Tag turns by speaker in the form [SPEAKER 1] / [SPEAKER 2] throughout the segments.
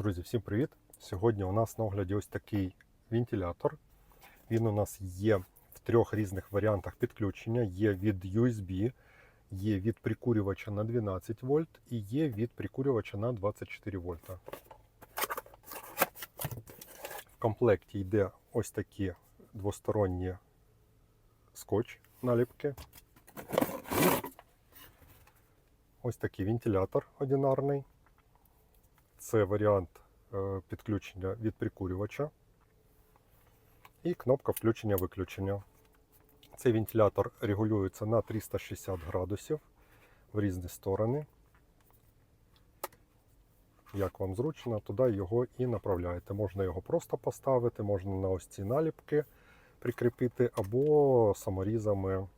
[SPEAKER 1] Друзі, всім привіт! Сьогодні у нас на огляді ось такий вентилятор. Він у нас є в трьох різних варіантах підключення. Є від USB, є від прикурювача на 12 вольт і є від прикурювача на 24 вольта. В комплекті йде ось такі двосторонні скотч наліпки. Ось такий вентилятор одинарний. Це варіант е, підключення від прикурювача. І кнопка включення-виключення. Цей вентилятор регулюється на 360 градусів в різні сторони. Як вам зручно, туди його і направляєте. Можна його просто поставити, можна на ось ці наліпки прикріпити, або саморізами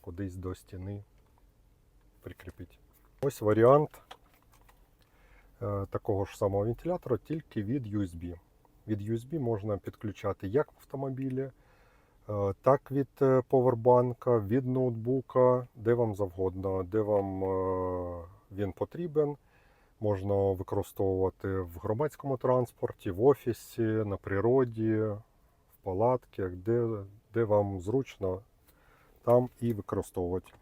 [SPEAKER 1] кудись до стіни прикріпити. Ось варіант такого ж самого вентилятора, тільки від USB. Від USB можна підключати як в автомобілі, е, так від е, повербанка, від ноутбука, де вам завгодно, де вам е, він потрібен. Можна використовувати в громадському транспорті, в офісі, на природі, в палатках, де, де вам зручно, там і використовувати.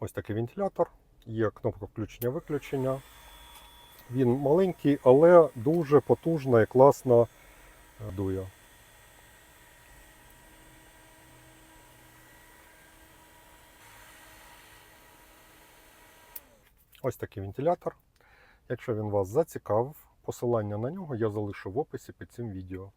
[SPEAKER 1] Ось такий вентилятор. Є кнопка включення-виключення. Він маленький, але дуже потужна і класна дуя. дує. Ось такий вентилятор. Якщо він вас зацікавив, посилання на нього я залишу в описі під цим відео.